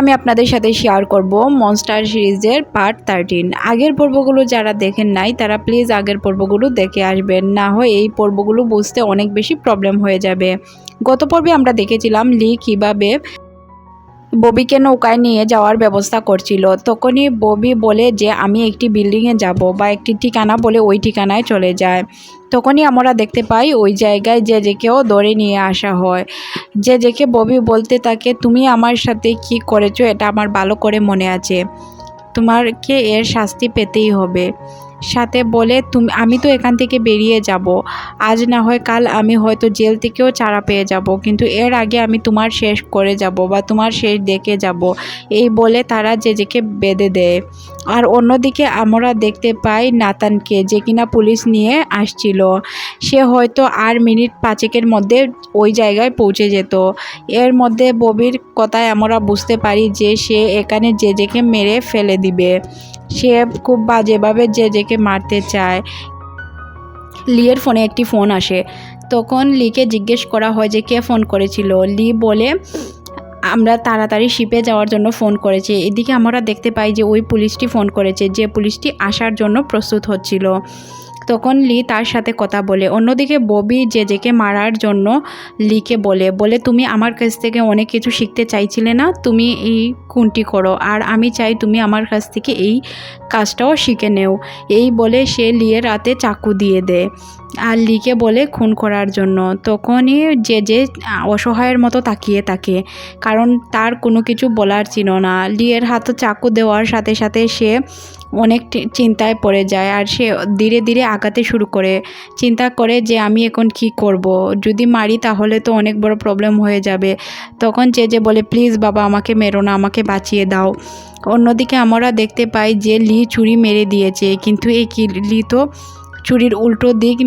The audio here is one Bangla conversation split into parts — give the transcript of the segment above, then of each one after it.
আমি আপনাদের সাথে শেয়ার করব মনস্টার সিরিজের পার্ট থার্টিন আগের পর্বগুলো যারা দেখেন নাই, তারা প্লিজ আগের পর্বগুলো দেখে আসবেন। না হয় এই পর্বগুলো বুঝতে অনেক বেশি প্রবলেম হয়ে যাবে। গত পর্বে আমরা দেখেছিলাম লি কীভাবে ববিকে নৌকায় নিয়ে যাওয়ার ব্যবস্থা করছিল। তখনই ববি বলে যে, আমি একটি বিল্ডিংয়ে যাব বা একটি ঠিকানা বলে ওই ঠিকানায় চলে যায়। তখনই আমরা দেখতে পাই ওই জায়গায় যে যেকেও ধরে নিয়ে আসা হয়। যে যেকে ববি বলতে থাকে, তুমি আমার সাথে কি করেছ? এটা আমার ভালো করে মনে আছে। তোমারকে এর শাস্তি পেতেই হবে। সাথে বলে, তুমি, আমি তো এখান থেকে বেরিয়ে যাব। আজ না হয় কাল আমি হয়তো জেল থেকেও চারা পেয়ে যাব। কিন্তু এর আগে আমি তোমার শেষ করে যাব বা তোমার শেষ দেখে যাব। এই বলে তারা যে যেকে বেঁধে দেয়। আর অন্যদিকে আমরা দেখতে পাই নাতানকে যে কিনা পুলিশ নিয়ে আসছিল। সে হয়তো আর মিনিট পাঁচেকের মধ্যে ওই জায়গায় পৌঁছে যেত। এর মধ্যে ববির কথায় আমরা বুঝতে পারি যে সে এখানে যে যেকে মেরে ফেলে দিবে। সে খুব বাজেভাবে যে যেকে মারতে চায়। লিয়ের ফোনে একটি ফোন আসে। তখন লিকে জিজ্ঞেস করা হয় যে কে ফোন করেছিল। লি বলে, আমরা তাড়াতাড়ি শিপে যাওয়ার জন্য ফোন করেছি। এদিকে আমরা দেখতে পাই যে ওই পুলিশটি ফোন করেছে। যে পুলিশটি আসার জন্য প্রস্তুত হচ্ছিল। তখন লি তার সাথে কথা বলে, অন্যদিকে ববি যেকে মারার জন্য লিকে বলে বলে, তুমি আমার কাছ থেকে অনেক কিছু শিখতে চাইছিলে না, তুমি এই খুনটি করো, আর আমি চাই তুমি আমার কাছ থেকে এই কাজটাও শিখে নেও। এই বলে সে লিয়ের রাতে চাকু দিয়ে দেয় আর লিকে বলে খুন করার জন্য। তখনই যে যে অসহায়ের মতো তাকিয়ে থাকে, কারণ তার কোনো কিছু বলার ছিল না। লিয়ের হাতে চাকু দেওয়ার সাথে সাথে সে অনেক চিন্তায় পড়ে যায় আর সে ধীরে ধীরে আঁকাতে শুরু করে। চিন্তা করে যে আমি এখন কি করব? যদি মারি তাহলে তো অনেক বড় প্রবলেম হয়ে যাবে। তখন যে যে বলে, প্লিজ বাবা, আমাকে মেরো না, আমাকে বাঁচিয়ে দাও। অন্যদিকে আমরা দেখতে পাই যে লি চুরি মেরে দিয়েছে। কিন্তু এই কি, লি তো ছুরির উল্টো দিক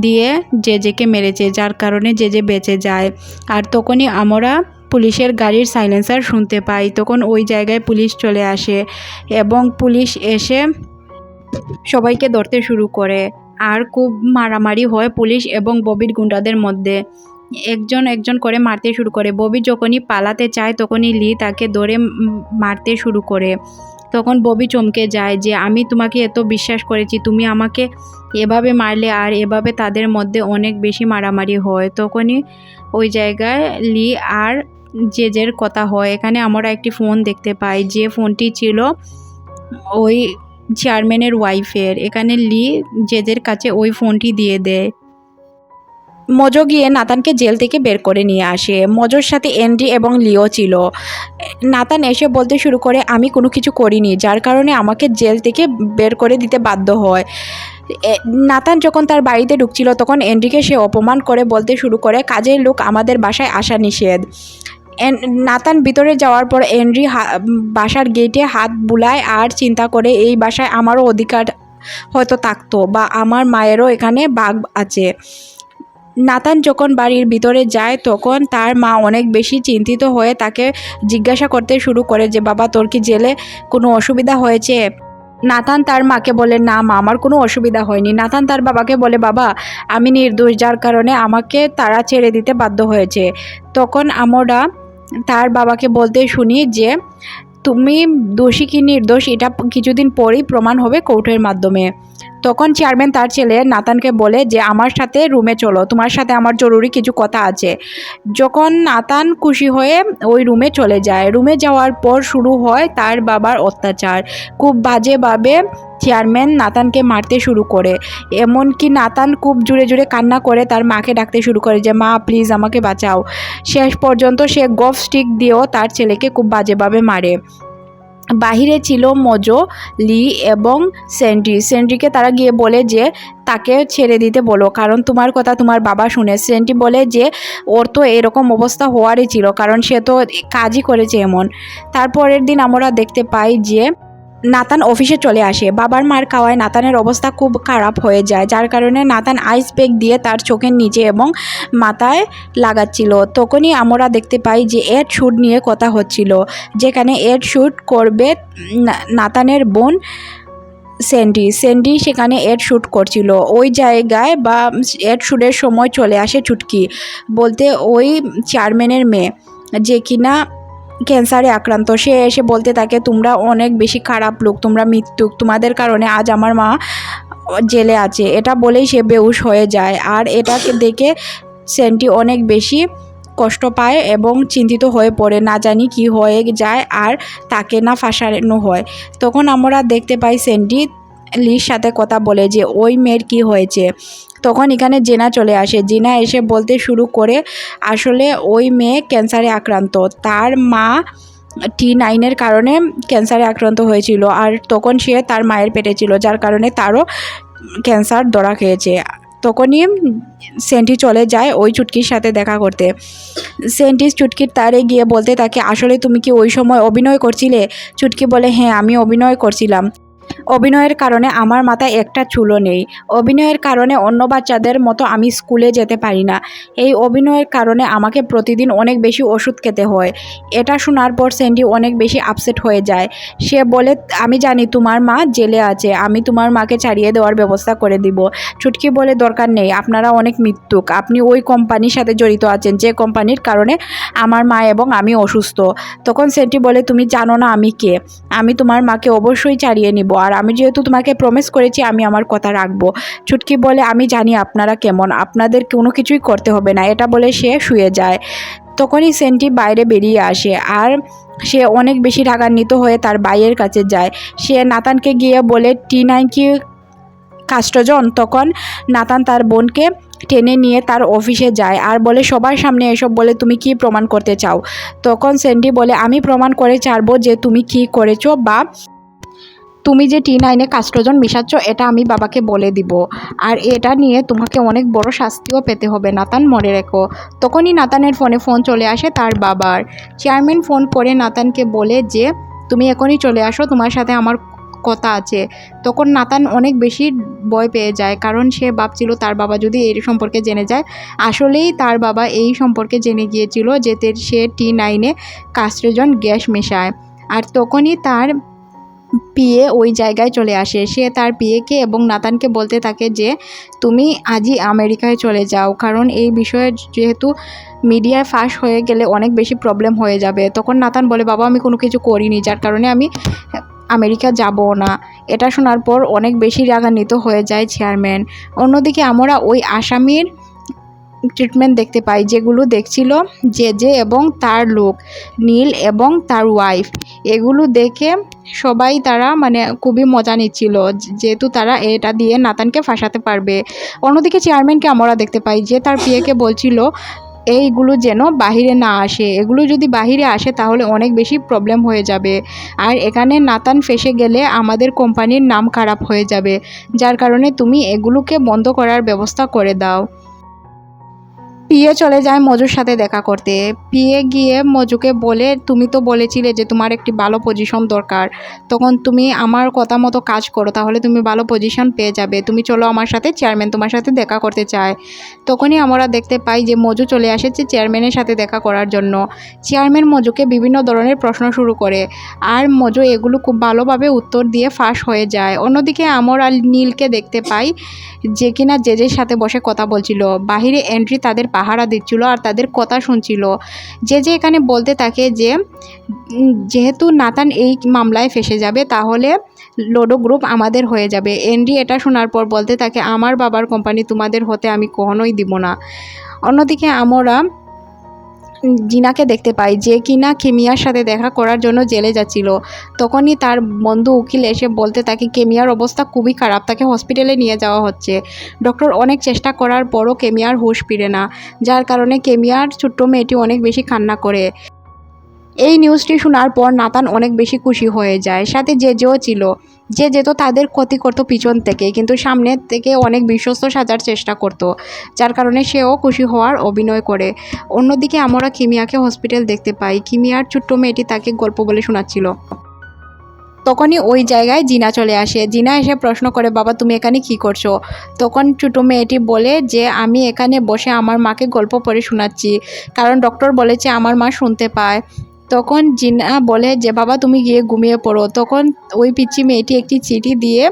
দিয়ে যেকে মেরেছে, যার কারণে যে বেঁচে যায়। আর তখনই আমরা পুলিশের গাড়ির সাইলেন্সার শুনতে পাই। তখন ওই জায়গায় পুলিশ চলে আসে এবং পুলিশ এসে সবাইকে ধরতে শুরু করে। আর খুব মারামারি হয় পুলিশ এবং ববির গুন্ডাদের মধ্যে। একজন একজন করে মারতে শুরু করে। ববি যখনই পালাতে চায় তখনই লি তাকে ধরে মারতে শুরু করে। তখন ববি চমকে যায় যে, আমি তোমাকে এত বিশ্বাস করেছি, তুমি আমাকে এভাবে মারলে আর এভাবে তাদের মধ্যে অনেক বেশি মারামারি হয়। তখনই ওই জায়গায় লি আর জেজের কথা হয়। এখানে আমরা একটি ফোন দেখতে পাই, যে ফোনটি ছিল ওই চেয়ারম্যানের ওয়াইফের এখানে লি জেজের কাছে ওই ফোনটি দিয়ে দেয়। মজো গিয়ে নাতানকে জেল থেকে বের করে নিয়ে আসে। মজোর সাথে এন্ডি এবং লিও ছিল। নাতান এসে বলতে শুরু করে, আমি কোনো কিছু করিনি, যার কারণে আমাকে জেল থেকে বের করে দিতে বাধ্য হয়। নাতান যখন তার বাড়িতে ঢুকছিল, তখন এন্ড্রিকে সে অপমান করে বলতে শুরু করে, কাজের লোক আমাদের বাসায় আসা নিষেধ। নাতান ভিতরে যাওয়ার পর এন্ড্রি বাসার গেটে হাত বুলায় আর চিন্তা করে, এই বাসায় আমারও অধিকার হয়তো থাকতো বা আমার মায়েরও এখানে বাঘ আছে। নাতান যখন বাড়ির ভিতরে যায়, তখন তার মা অনেক বেশি চিন্তিত হয়ে তাকে জিজ্ঞাসা করতে শুরু করে যে, বাবা, তোর কি জেলে কোনো অসুবিধা হয়েছে? নাতান তার মাকে বলে, না মা, আমার কোনো অসুবিধা হয়নি। নাতান তার বাবাকে বলে, বাবা, আমি নির্দোষ, যার কারণে আমাকে তারা ছেড়ে দিতে বাধ্য হয়েছে। তখন আমরা তার বাবাকে বলতে শুনি যে, তুমি দোষী কি নির্দোষ? এটা কিছুদিন পরেই প্রমাণ হবে কোর্টের মাধ্যমে। তখন চেয়ারম্যান তার ছেলে নাতানকে বলে যে, আমার সাথে রুমে চলো, তোমার সাথে আমার জরুরি কিছু কথা আছে। যখন নাতান খুশি হয়ে ওই রুমে চলে যায়, রুমে যাওয়ার পর শুরু হয় তার বাবার অত্যাচার। খুব বাজেভাবে চেয়ারম্যান নাতানকে মারতে শুরু করে, এমনকি নাতান খুব জুড়ে জুড়ে কান্না করে তার মাকে ডাকতে শুরু করে যে, মা প্লিজ আমাকে বাঁচাও। শেষ পর্যন্ত সে গফ স্টিক দিয়েও তার ছেলেকে খুব বাজেভাবে মারে। বাহিরে ছিল মজো, লি এবং স্যান্ডি স্যান্ডিকে তারা গিয়ে বলে যে, তাকে ছেড়ে দিতে বলো। কারণ তোমার কথা তোমার বাবা শুনে। স্যান্ডি বলে যে, ওর তো এরকম অবস্থা হওয়ারই ছিল। কারণ সে তো কাজই করেছে এমন। তারপরের দিন আমরা দেখতে পাই যে নাতান অফিসে চলে আসে। বাবার মার খাওয়ায় নাতানের অবস্থা খুব খারাপ হয়ে যায়, যার কারণে নাতান আইস প্যাক দিয়ে তার চোখের নিচে এবং মাথায় লাগাচ্ছিল। তখনই আমরা দেখতে পাই যে এড শ্যুট নিয়ে কথা হচ্ছিল, যেখানে এড শ্যুট করবে নাতানের বোন স্যান্ডি। স্যান্ডি সেখানে এড শ্যুট করছিল। ওই জায়গায় বা এড শ্যুটের সময় চলে আসে চুটকি, বলতে ওই চেয়ারম্যানের মেয়ে, যে কিনা ক্যান্সারে আক্রান্ত। সে এসে বলতে থাকে, তোমরা অনেক বেশি খারাপ লোক, তোমরা মৃত্যুক। তোমাদের কারণে আজ আমার মা জেলে আছে। এটা বলেই সে বেউস হয়ে যায়। আর এটাকে দেখে সেন্টি অনেক বেশি কষ্ট পায় এবং চিন্তিত হয়ে পড়ে, না জানি কি হয়ে যায় আর তাকে না ফাঁসানো হয়। তখন আমরা দেখতে পাই সেন্টি লির সাথে কথা বলে যে, ওই মেয়ের কি হয়েছে? তখন এখানে জেনা চলে আসে। জেনা এসে বলতে শুরু করে, আসলে ওই মেয়ে ক্যান্সারে আক্রান্ত। তার মা টি নাইনের কারণে ক্যান্সারে আক্রান্ত হয়েছিল আর তখন সে তার মায়ের পেটে ছিল, যার কারণে তারও ক্যান্সার ধরা খেয়েছে। তখনই সেন্টি চলে যায় ওই চুটকির সাথে দেখা করতে। সেন্টি চুটকির তারে গিয়ে বলতে তাকে আসলে তুমি কি ওই সময় অভিনয় করছিলে? চুটকি বলে হ্যাঁ আমি অভিনয় করছিলাম। অভিনয়ের কারণে আমার মাথায় একটা চুলও নেই। অভিনয়ের কারণে অন্য বাচ্চাদের মতো আমি স্কুলে যেতে পারি না। এই অভিনয়ের কারণে আমাকে প্রতিদিন অনেক বেশি ওষুধ খেতে হয়। এটা শোনার পর স্যান্ডি অনেক বেশি আপসেট হয়ে যায়। সে বলে, আমি জানি তোমার মা জেলে আছে। আমি তোমার মাকে ছাড়িয়ে দেওয়ার ব্যবস্থা করে দিব। ছুটকি বলে দরকার নেই। আপনারা অনেক মৃত্যুক। আপনি ওই কোম্পানির সাথে জড়িত আছেন। যে কোম্পানির কারণে আমার মা এবং আমি অসুস্থ। তখন সেন্টি বলে, তুমি জানো না আমি কে। আমি তোমার মাকে অবশ্যই ছাড়িয়ে নিব। আর আমি যেহেতু তোমাকে প্রমিস করেছি, আমি আমার কথা রাখব। চুটকি বলে, আমি জানি আপনারা কেমন। আপনাদের কোনো কিছুই করতে হবে না। এটা বলে সে শুয়ে যায়। তখনই সেন্টি বাইরে বেরিয়ে আসে আর সে অনেক বেশি রাগান্বিত হয়ে তার বাইয়ের কাছে যায়। সে নাতানকে গিয়ে বলে, টি নাইন কি কাস্টজন? তখন নাতান তার বোনকে টেনে নিয়ে তার অফিসে যায় আর বলে, সবার সামনে এসব বলে তুমি কি প্রমাণ করতে চাও? তখন স্যান্ডি বলে, আমি প্রমাণ করে ছাড়বো যে তুমি কি করেছ বা তুমি যে টি নাইনে কাস্ট্রোজন মিশাচ্ছ, এটা আমি বাবাকে বলে দিব। আর এটা নিয়ে তোমাকে অনেক বড় শাস্তিও পেতে হবে, নাতান, মনে রেখো। তখনই নাতানের ফোনে ফোন চলে আসে তার বাবার। চেয়ারম্যান ফোন করে নাতানকে বলে যে, তুমি এখনই চলে আসো, তোমার সাথে আমার কথা আছে। তখন নাতান অনেক বেশি ভয় পেয়ে যায়, কারণ সে ভাবছিল তার বাবা যদি এই সম্পর্কে জেনে যায়, আসলেই তার বাবা এই সম্পর্কে জেনে গিয়েছিল যেতে সে টি নাইনে কাস্ট্রেজন গ্যাস মেশায়। আর তখনই তার পিয়ে ওই জায়গায় চলে আসে। সে তার পিয়েকে এবং নাতানকে বলতে থাকে যে, তুমি আজই আমেরিকায় চলে যাও, কারণ এই বিষয়ে যেহেতু মিডিয়ায় ফাঁস হয়ে গেলে অনেক বেশি প্রবলেম হয়ে যাবে। তখন নাতান বলে, বাবা, আমি কোনো কিছু করিনি, যার কারণে আমি আমেরিকা যাব না। এটা শোনার পর অনেক বেশি রাগান্বিত হয়ে যায় চেয়ারম্যান। অন্যদিকে আমরা ওই আসামির ট্রিটমেন্ট দেখতে পাই, যেগুলো দেখছিল জে জে এবং তার লোক, নীল এবং তার ওয়াইফ এগুলো দেখে সবাই তারা মানে খুবই মজা নিচ্ছিল, যেহেতু তারা এটা দিয়ে নাতানকে ফাঁসাতে পারবে। অন্যদিকে চেয়ারম্যানকে আমরা দেখতে পাই, যে তার পিএকে বলছিল, এইগুলো যেন বাহিরে না আসে। এগুলো যদি বাহিরে আসে, তাহলে অনেক বেশি প্রবলেম হয়ে যাবে। আর এখানে নাতান ফেসে গেলে আমাদের কোম্পানির নাম খারাপ হয়ে যাবে। যার কারণে তুমি এগুলোকে বন্ধ করার ব্যবস্থা করে দাও। পিয়ে চলে যায় মজুর সাথে দেখা করতে। পিয়ে গিয়ে মজুকে বলে, তুমি তো বলেছিলে যে তোমার একটি ভালো পজিশন দরকার। তখন তুমি আমার কথা মতো কাজ করো, তাহলে তুমি ভালো পজিশন পেয়ে যাবে। তুমি চলো আমার সাথে চেয়ারম্যান তোমার সাথে দেখা করতে চায়। তখনই আমরা দেখতে পাই যে মজু চলে আসেছে চেয়ারম্যানের সাথে দেখা করার জন্য। চেয়ারম্যান মজুকে বিভিন্ন ধরনের প্রশ্ন শুরু করে, আর মজু এগুলো খুব ভালোভাবে উত্তর দিয়ে ফাঁস হয়ে যায়। অন্যদিকে আমরা নীলকে দেখতে পাই যে কিনা জেজের সাথে বসে কথা বলছিল। বাহিরে এন্ট্রি তাদের পাহারা দিচ্ছিল আর তাদের কথা শুনছিল। যে যে এখানে বলতে থাকে যে যেহেতু নাতান এই মামলায় ফেসে যাবে, তাহলে লোডো গ্রুপ আমাদের হয়ে যাবে। এনডি এটা শোনার পর বলতে থাকে, আমার বাবার কোম্পানি তোমাদের হতে আমি কখনোই দিব না। অন্যদিকে আমরা জিনাকে দেখতে পাই যে কিনা কেমিয়ার সাথে দেখা করার জন্য জেলে যাচ্ছিল। তখনই তার বন্ধু উকিল এসে বলতে তাকে কেমিয়ার অবস্থা খুবই খারাপ, তাকে হসপিটালে নিয়ে যাওয়া হচ্ছে। ডক্টর অনেক চেষ্টা করার পরও কেমিয়ার হুশ ফিরে না। যার কারণে কেমিয়ার ছোট্ট মেয়েটি অনেক বেশি কান্না করে। এই নিউজটি শোনার পর নাতান অনেক বেশি খুশি হয়ে যায়। সাথে যে যেও ছিল। যে যেত তাদের ক্ষতি করতো পিছন থেকে কিন্তু সামনে থেকে অনেক বিশ্বস্ত সাজার চেষ্টা করত। যার কারণে সেও খুশি হওয়ার অভিনয় করে। অন্যদিকে আমরা কিমিয়াকে হসপিটাল দেখতে পাই। কিমিয়ার ছোট্ট মেয়েটি তাকে গল্প বলে শোনাচ্ছিল। তখনই ওই জায়গায় জিনা চলে আসে। জিনা এসে প্রশ্ন করে, বাবা, তুমি এখানে কি করছ? তখন ছোটো মেয়েটি বলে যে, আমি এখানে বসে আমার মাকে গল্প পড়ে শোনাচ্ছি। কারণ ডক্টর বলেছে আমার মা শুনতে পায়। তখন জিনা বলে যে, বাবা, তুমি গিয়ে ঘুমিয়ে পড়ো। তখন ওই পিচ্ছি মেয়েটি একটি চিঠি দিয়ে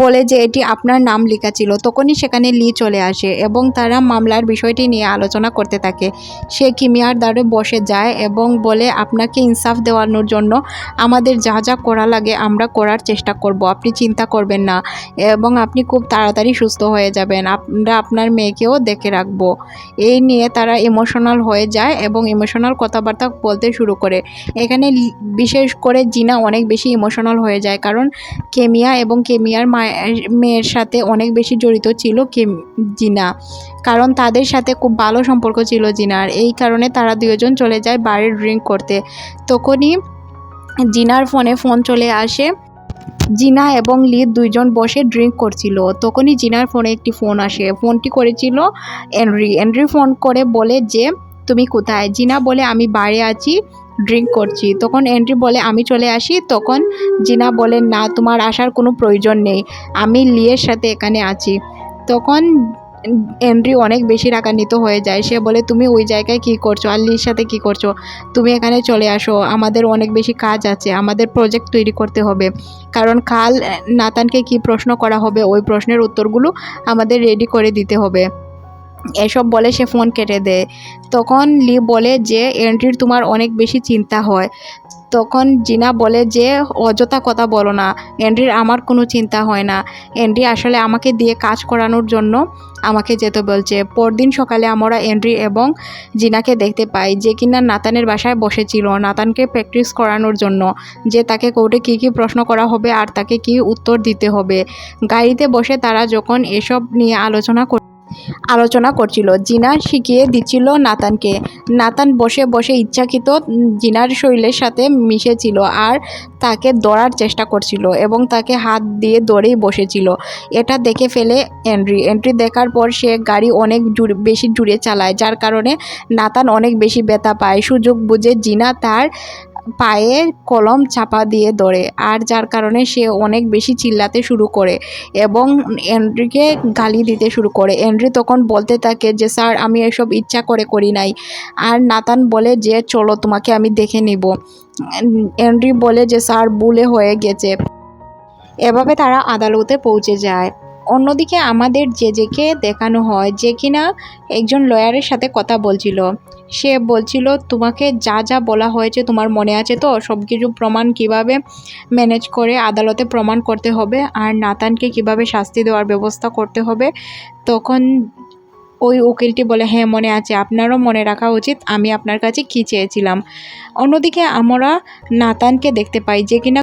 বলে যে এটি আপনার নাম লেখা ছিল। তখনই সেখানে লি চলে আসে এবং তারা মামলার বিষয়টি নিয়ে আলোচনা করতে থাকে। সে কিমিয়ার দ্বারে বসে যায় এবং বলে, আপনাকে ইনসাফ দেওয়ানোর জন্য আমাদের যা যা করা লাগে আমরা করার চেষ্টা করব। আপনি চিন্তা করবেন না এবং আপনি খুব তাড়াতাড়ি সুস্থ হয়ে যাবেন। আমরা আপনার মেয়েকেও দেখে রাখব এই নিয়ে তারা ইমোশনাল হয়ে যায় এবং ইমোশনাল কথাবার্তা বলতে শুরু করে। এখানে বিশেষ করে জিনা অনেক বেশি ইমোশনাল হয়ে যায় কারণ কেমিয়া এবং কেমিয়ার মায়ের, মেয়ের সাথে অনেক বেশি জড়িত ছিল কেম জিনা। কারণ তাদের সাথে খুব ভালো সম্পর্ক ছিল জিনার এই কারণে তারা দুজন চলে যায় বারে ড্রিঙ্ক করতে। তখনই জিনার ফোনে ফোন চলে আসে। জিনা এবং লি দুইজন বসে ড্রিঙ্ক করছিল। তখনই জিনার ফোনে একটি ফোন আসে। ফোনটি করেছিল এনরি এনরি ফোন করে বলে যে, তুমি কোথায়? জিনা বলে, আমি বাইরে আছি। ড্রিঙ্ক করছি। তখন এন্ট্রি বলে, আমি চলে আসি। তখন জিনা বলে, না, তোমার আসার কোনো প্রয়োজন নেই। আমি লিয়ের সাথে এখানে আছি। তখন এন্ট্রি অনেক বেশি রাগান্বিত হয়ে যায়। সে বলে, তুমি ওই জায়গায় কী করছ? আর লির সাথে কী করছ? তুমি এখানে চলে আসো। আমাদের অনেক বেশি কাজ আছে। আমাদের প্রজেক্ট তৈরি করতে হবে। কারণ কাল, নাতানকে কি প্রশ্ন করা হবে? ওই প্রশ্নের উত্তরগুলো আমাদের রেডি করে দিতে হবে। এসব বলে সে ফোন কেটে দেয়। তখন লি বলে যে এন্ট্রির তোমার অনেক বেশি চিন্তা হয়। তখন জিনা বলে যে, অযথা কথা বলো না। এন্ট্রির আমার কোনো চিন্তা হয় না। এন্ট্রি আসলে আমাকে দিয়ে কাজ করানোর জন্য আমাকে যেতে বলছে। পরদিন সকালে আমরা এন্ট্রি এবং জিনাকে দেখতে পাই যে, কিনা নাতানের বাসায় বসেছিল। নাতানকে প্র্যাকটিস করানোর জন্য যে, তাকে কোর্টে কী কী প্রশ্ন করা হবে আর তাকে কী উত্তর দিতে হবে। গাড়িতে বসে তারা যখন এসব নিয়ে আলোচনা কর আলোচনা করছিল। জিনা শিখিয়ে দিচ্ছিল নাতানকে। নাতান বসে বসে ইচ্ছাকৃত জিনার শরীরের সাথে মিশেছিল আর তাকে দৌড়ার চেষ্টা করছিল এবং তাকে হাত দিয়ে দৌড়েই বসেছিল। এটা দেখে ফেলে এন্ট্রি এন্ট্রি দেখার পর সে গাড়ি অনেক জুড়ে, বেশি জুড়ে চালায়, যার কারণে নাতান অনেক বেশি ব্যথা পায়। সুযোগ বুঝে জিনা তার পায়ে কলম চাপা দিয়ে ধরে আর যার কারণে সে অনেক বেশি চিল্লাতে শুরু করে এবং এন্ড্রিকে গালি দিতে শুরু করে। এন্ড্রি তখন বলতে থাকে যে, স্যার, আমি এসব ইচ্ছা করে করি নাই। আর নাতান বলে যে, চলো, তোমাকে আমি দেখে নিব। এন্ড্রি বলে যে, স্যার, ভুলে হয়ে গেছে। এভাবে তারা আদালতে পৌঁছে যায়। অন্যদিকে আমাদের যেকে দেখানো হয় যে কিনা একজন লয়ারের সাথে কথা বলছিল। সে বলছিল, তোমাকে যা যা বলা হয়েছে তোমার মনে আছে তো? সব কিছু প্রমাণ কীভাবে ম্যানেজ করে আদালতে প্রমাণ করতে হবে? আর নাতানকে কীভাবে শাস্তি দেওয়ার ব্যবস্থা করতে হবে? তখন ওই উকিলটি বলে হ্যাঁ মনে আছে। আপনারও মনে রাখা উচিত। আমি আপনার কাছে কী চেয়েছিলাম? অন্যদিকে আমরা নাতানকে দেখতে পাই যে কিনা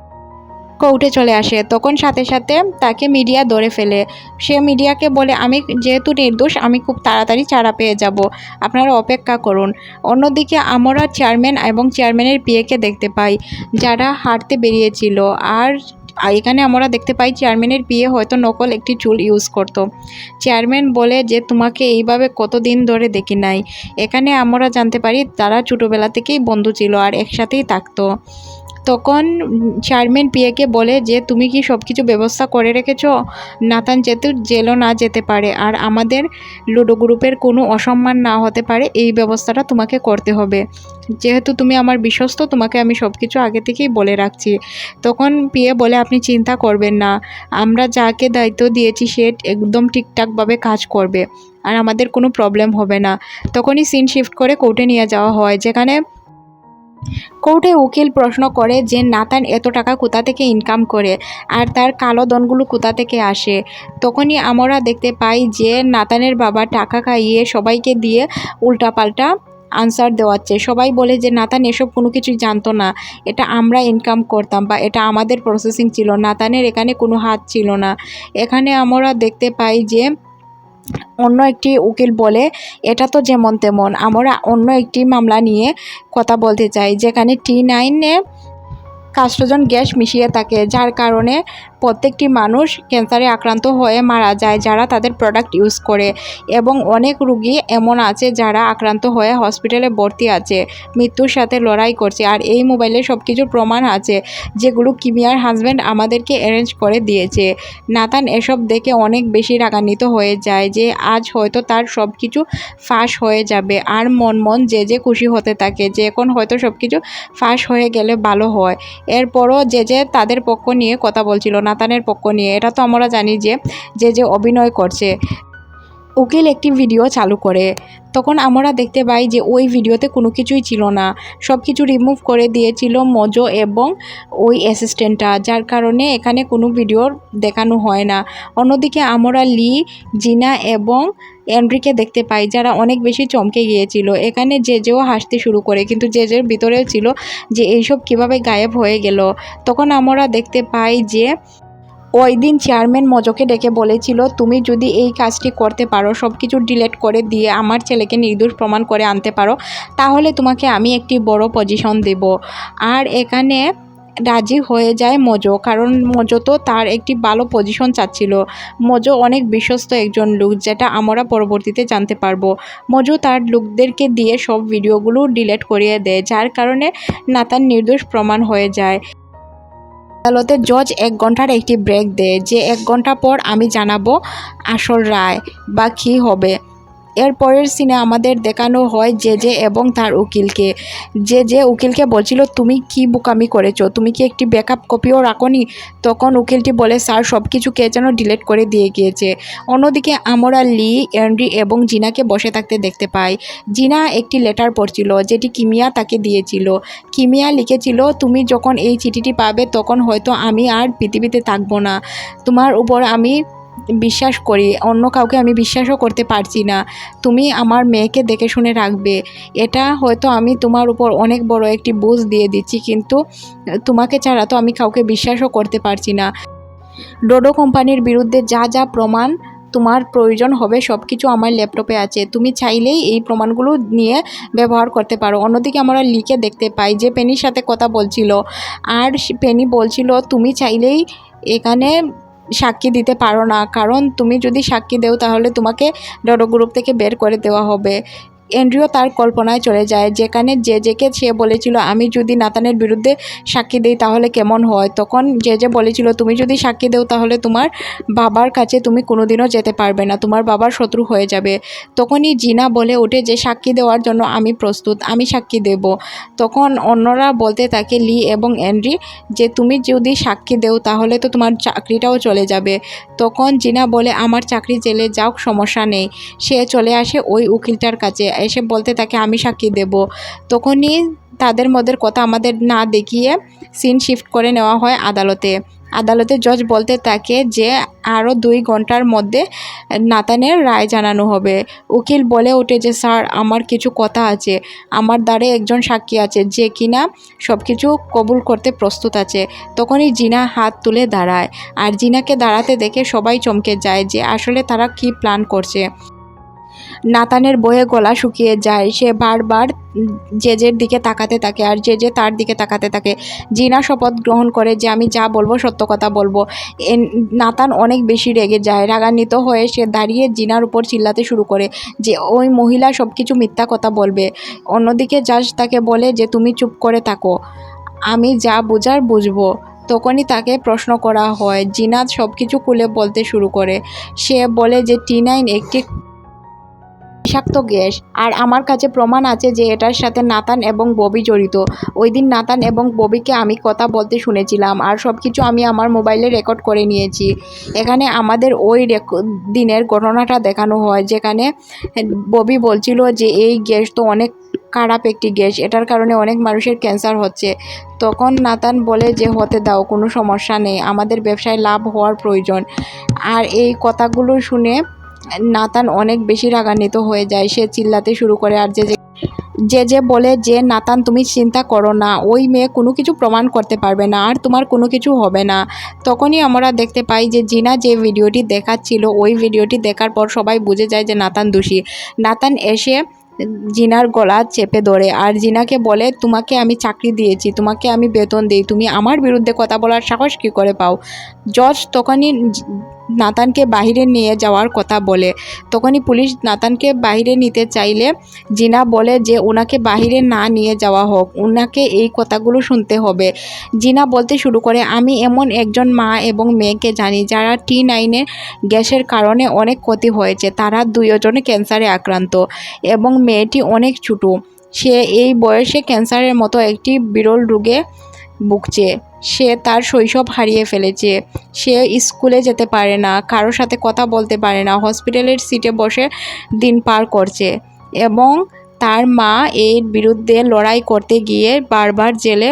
কোর্টে চলে আসে। তখন সাথে সাথে তাকে মিডিয়া ধরে ফেলে। সে মিডিয়াকে বলে, আমি যেহেতু নির্দোষ, আমি খুব তাড়াতাড়ি ছাড়া পেয়ে যাব। আপনারা অপেক্ষা করুন। অন্যদিকে আমরা চেয়ারম্যান এবং চেয়ারম্যানের পিএকে দেখতে পাই, যারা হাঁটতে বেরিয়েছিল। আর এখানে আমরা দেখতে পাই, চেয়ারম্যানের পিএ হয়তো নকল একটি চুল ইউজ করতো। চেয়ারম্যান বলে যে, তোমাকে এইভাবে কতদিন ধরে দেখি নাই। এখানে আমরা জানতে পারি, তারা ছোটোবেলা থেকেই বন্ধু ছিল আর একসাথেই থাকতো। তখন চেয়ারম্যান পিএকে বলে যে, তুমি কি সব কিছু ব্যবস্থা করে রেখেছ? নাতান যেহেতু জেলও না যেতে পারে। আর আমাদের লুডো গ্রুপের কোনো অসম্মান না হতে পারে, এই ব্যবস্থাটা তোমাকে করতে হবে। যেহেতু তুমি আমার বিশ্বস্ত, তোমাকে আমি সব কিছু আগে থেকেই বলে রাখছি। তখন পিএ বলে, আপনি চিন্তা করবেন না। আমরা যাকে দায়িত্ব দিয়েছি, সে একদম ঠিকঠাকভাবে কাজ করবে। আর আমাদের কোনো প্রবলেম হবে না। তখনই সিন শিফট করে কোর্টে নিয়ে যাওয়া হয়, যেখানে কোর্টে উকিল প্রশ্ন করে যে নাতান এত টাকা কোথা থেকে ইনকাম করে আর তার কালো দনগুলো কোথা থেকে আসে। তখনই আমরা দেখতে পাই যে নাতানের বাবা টাকা খাইয়ে সবাইকে দিয়ে উল্টাপাল্টা আনসার দেওয়াচ্ছে। সবাই বলে যে, নাতান, এসব কোনো কিছুই জানতো না। এটা আমরা ইনকাম করতাম বা এটা আমাদের প্রসেসিং ছিল। নাতানের এখানে কোনো হাত ছিল না। এখানে আমরা দেখতে পাই যে অন্য একটি উকিল বলে, এটা তো যেমন তেমন। আমরা অন্য একটি মামলা নিয়ে কথা বলতে চাই, যেখানে টি নাইনে কাষ্টজন গ্যাস মিশিয়ে থাকে, যার কারণে প্রত্যেকটি মানুষ ক্যান্সারে আক্রান্ত হয়ে মারা যায় যারা তাদের প্রোডাক্ট ইউজ করে এবং অনেক রুগী এমন আছে যারা আক্রান্ত হয়ে হসপিটালে ভর্তি আছে, মৃত্যুর সাথে লড়াই করছে আর এই মোবাইলে সব কিছুর প্রমাণ আছে যেগুলো কিমিয়ার হাজব্যান্ড আমাদেরকে অ্যারেঞ্জ করে দিয়েছে। নাতান এসব দেখে অনেক বেশি রাগান্বিত হয়ে যায় যে আজ হয়তো তার সব কিছু ফাঁস হয়ে যাবে আর মন মন যে যে খুশি হতে থাকে, যে এখন হয়তো সব কিছু ফাঁস হয়ে গেলে ভালো হয়। এরপরও যে যে তাদের পক্ষ নিয়ে কথা বলছিল না নাতানের পক্ষ নিয়ে। এটা তো আমরা জানি যে যে যে অভিনয় করছে। উকিল একটি ভিডিও চালু করে। তখন আমরা দেখতে পাই যে, ওই ভিডিওতে কোনো কিছুই ছিল না। সব কিছু রিমুভ করে দিয়েছিল মজো এবং ওই অ্যাসিস্ট্যান্টটা যার কারণে এখানে কোনো ভিডিওর দেখানো হয় না। অন্যদিকে আমরা লি, জিনা এবং এন্ড্রিকে দেখতে পাই, যারা অনেক বেশি চমকে গিয়েছিল। এখানে যে যেও হাসতে শুরু করে, কিন্তু যে যের ভিতরেও ছিল যে, এইসব কীভাবে গায়েব হয়ে গেল। তখন আমরা দেখতে পাই যে ওই দিন চেয়ারম্যান মজোকে ডেকে বলেছিল, তুমি যদি এই কাজটি করতে পারো সব কিছু ডিলেট করে দিয়ে আমার ছেলেকে নির্দোষ প্রমাণ করে আনতে পারো, তাহলে তোমাকে আমি একটি বড় পজিশন দেব। আর এখানে রাজি হয়ে যায় মজো, কারণ মজো তো তার একটি ভালো পজিশন চাচ্ছিল। মজো অনেক বিশ্বস্ত একজন লোক, যেটা আমরা পরবর্তীতে জানতে পারব। মজো তার লোকদেরকে দিয়ে সব ভিডিওগুলো ডিলেট করিয়ে দেয়, যার কারণে নাতান নির্দোষ প্রমাণ হয়ে যায়। আদালতে জজ এক ঘণ্টার একটি ব্রেক দেয়, যে এক ঘণ্টা পর আমি জানাব আসল রায় বা কী হবে। এর পরের সিনে আমাদের দেখানো হয় যে যে এবং তার উকিলকে। যে যে উকিলকে বলছিল, তুমি কি বুকামি করেছ? তুমি কি একটি ব্যাকআপ কপিও রাখোনি? তখন উকিলটি বলে, স্যার সব কিছু কে যেন ডিলিট করে দিয়ে গিয়েছে। অন্যদিকে আমরা লি এন্ড্রি এবং জিনাকে বসে থাকতে দেখতে পাই। জিনা একটি লেটার পড়ছিল, যেটি কিমিয়া তাকে দিয়েছিল। কিমিয়া লিখেছিল, তুমি যখন এই চিঠিটি পাবে, তখন হয়তো আমি আর পৃথিবীতে থাকব না। তোমার উপর আমি বিশ্বাস করি, অন্য কাউকে আমি বিশ্বাসও করতে পারছি না। তুমি আমার মেয়েকে দেখে শুনে রাখবে। এটা হয়তো আমি তোমার উপর অনেক বড় একটি বোঝ দিয়ে দিচ্ছি, কিন্তু তোমাকে ছাড়া তো আমি কাউকে বিশ্বাসও করতে পারছি না। ডোডো কোম্পানির বিরুদ্ধে যা যা প্রমাণ তোমার প্রয়োজন হবে সব কিছু আমার ল্যাপটপে আছে। তুমি চাইলেই এই প্রমাণগুলো নিয়ে ব্যবহার করতে পারো। অন্যদিকে আমরা লিখে দেখতে পাই যে পেনির সাথে কথা বলছিল। আর পেনি বলছিল, তুমি চাইলেই এখানে সাক্ষী দিতে পারো না। কারণ তুমি যদি সাক্ষী দেও, তাহলে তোমাকে ডোডো গ্রুপ থেকে বের করে দেওয়া হবে। এন্ড্রিও তার কল্পনায় চলে যায়, যেখানে যে জেকে সে বলেছিল, আমি যদি নাতানের বিরুদ্ধে সাক্ষী দিই তাহলে কেমন হয়? তখন যে যে বলেছিল, তুমি যদি সাক্ষী দেও তাহলে তোমার বাবার কাছে তুমি কোনোদিনও যেতে পারবে না, তোমার বাবার শত্রু হয়ে যাবে। তখনই জিনা বলে ওঠে যে, সাক্ষী দেওয়ার জন্য আমি প্রস্তুত, আমি সাক্ষী দেব। তখন অন্যরা বলতে থাকে লি এবং এন্ড্রি যে, তুমি যদি সাক্ষী দেও তাহলে তো তোমার চাকরিটাও চলে যাবে। তখন জিনা বলে, আমার চাকরি জেলে যাও সমস্যা নেই। সে চলে আসে ওই উকিলটার কাছে। এসে বলতে থাকে, আমি সাক্ষী দেব। তখনই তাদের মধ্যে কথা আমাদের না দেখিয়ে সিন শিফট করে নেওয়া হয় আদালতে। আদালতে জজ বলতে থাকে যে আরও দুই ঘণ্টার মধ্যে নাতানের রায় জানানো হবে। উকিল বলে ওঠে যে, স্যার, আমার কিছু কথা আছে। আমার দ্বারে একজন সাক্ষী আছে, যে কিনা সব কিছু কবুল করতে প্রস্তুত আছে। তখনই জিনা হাত তুলে দাঁড়ায়। আর জিনাকে দাঁড়াতে দেখে সবাই চমকে যায় যে, আসলে তারা কি প্ল্যান করছে? নাতানের বয়ে গলা শুকিয়ে যায়। সে বারবার জেজের দিকে তাকাতে থাকে আর জেজে তার দিকে তাকাতে থাকে। জিনা শপথ গ্রহণ করে যে আমি যা বলব সত্য কথা বলব। নাতান অনেক বেশি রেগে যায়। রাগান্বিত হয়ে সে দাঁড়িয়ে জিনার উপর চিল্লাতে শুরু করে যে ওই মহিলা সব কিছু মিথ্যা কথা বলবে। অন্যদিকে জাজ তাকে বলে যে তুমি চুপ করে থাকো। আমি যা বোঝার বুঝব। তখনই তাকে প্রশ্ন করা হয়। জিনাত সব কিছু খুলে বলতে শুরু করে। সে বলে যে টি নাইন একটি বিষাক্ত গ্যাস। আর আমার কাছে প্রমাণ আছে যে এটার সাথে নাতান এবং ববি জড়িত। ওই দিন নাতান এবং ববিকে আমি কথা বলতে শুনেছিলাম আর সব কিছু আমি আমার মোবাইলে রেকর্ড করে নিয়েছি। এখানে আমাদের ওই দিনের ঘটনাটা দেখানো হয়, যেখানে ববি বলছিল যে এই গ্যাস তো অনেক খারাপ একটি গ্যাস, এটার কারণে অনেক মানুষের ক্যান্সার হচ্ছে। তখন নাতান বলে যে, হতে দাও, কোনো সমস্যা নেই, আমাদের ব্যবসায় লাভ হওয়ার প্রয়োজন। আর এই কথাগুলো শুনে নাতান অনেক বেশি রাগান্বিত হয়ে যায়, সে চিল্লাতে শুরু করে আর যে যে যে বলে যে, নাতান, তুমি চিন্তা করো না, ওই মেয়ে কোনো কিছু প্রমাণ করতে পারবে না, আর তোমার কোনো কিছু হবে না। তখনই আমরা দেখতে পাই যে জিনা যে ভিডিওটি দেখাচ্ছিল, ওই ভিডিওটি দেখার পর সবাই বুঝে যায় যে নাতান দোষী। নাতান এসে জিনার গলা চেপে ধরে আর জিনাকে বলে, তোমাকে আমি চাকরি দিয়েছি, তোমাকে আমি বেতন দিই, তুমি আমার বিরুদ্ধে কথা বলার সাহস কী করে পাও? জজ তখনই নাতানকে বাহিরে নিয়ে যাওয়ার কথা বলে। তখনই পুলিশ নাতানকে বাহিরে নিতে চাইলে জিনা বলে যে, ওনাকে বাহিরে না নিয়ে যাওয়া হোক, ওনাকে এই কথাগুলো শুনতে হবে। জিনা বলতে শুরু করে, আমি এমন একজন মা এবং মেয়েকে জানি যারা টি নাইনের গ্যাসের কারণে অনেক ক্ষতি হয়েছে। তারা দুইজনে ক্যান্সারে আক্রান্ত এবং মেয়েটি অনেক ছোটো। সে এই বয়সে ক্যান্সারের মতো একটি বিরল রোগে ভুগছে সে তার শৈশব হারিয়ে ফেলেছে। সে স্কুলে যেতে পারে না, কারও সাথে কথা বলতে পারে না, হসপিটালের সিটে বসে দিন পার করছে এবং তার মা এর বিরুদ্ধে লড়াই করতে গিয়ে বারবার জেলে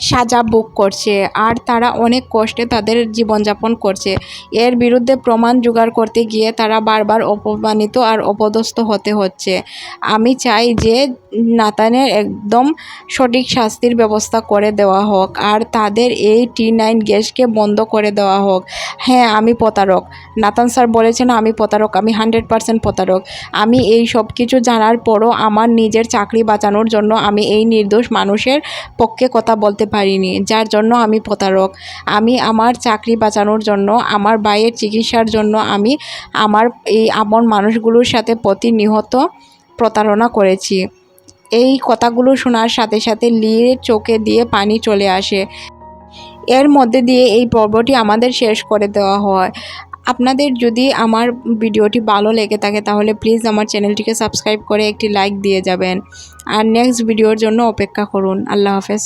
সাজা ভোগ করছে আর তারা অনেক কষ্টে তাদের জীবনযাপন করছে। এর বিরুদ্ধে প্রমাণ জোগাড় করতে গিয়ে তারা বারবার অপমানিত আর অপদস্থ হতে হচ্ছে। আমি চাই যে নাতানের একদম সঠিক শাস্তির ব্যবস্থা করে দেওয়া হোক আর তাদের এই টি নাইন গ্যাসকে বন্ধ করে দেওয়া হোক। হ্যাঁ আমি প্রতারক। নাতান স্যার বলেছেন, আমি প্রতারক, আমি হান্ড্রেড পারসেন্ট প্রতারক। আমি এই সব কিছু জানার পরও আমার নিজের চাকরি বাঁচানোর জন্য আমি এই নির্দোষ মানুষের পক্ষে কথা বলতে পারিনি, যার জন্য আমি প্রতারক। আমি আমার চাকরি বাঁচানোর জন্য, আমার ভাইয়ের চিকিৎসার জন্য আমি আমার এই আপন মানুষগুলোর সাথে প্রতিনিহত প্রতারণা করেছি। এই কথাগুলো শোনার সাথে সাথে লির চোখে দিয়ে পানি চলে আসে। এর মধ্যে দিয়ে এই পর্বটি আমাদের শেষ করে দেওয়া হয়। আপনাদের যদি আমার ভিডিওটি ভালো লেগে থাকে, তাহলে প্লিজ আমার চ্যানেলটিকে সাবস্ক্রাইব করে একটি লাইক দিয়ে যাবেন। আর নেক্সট ভিডিওর জন্য অপেক্ষা করুন। আল্লাহ হাফেজ।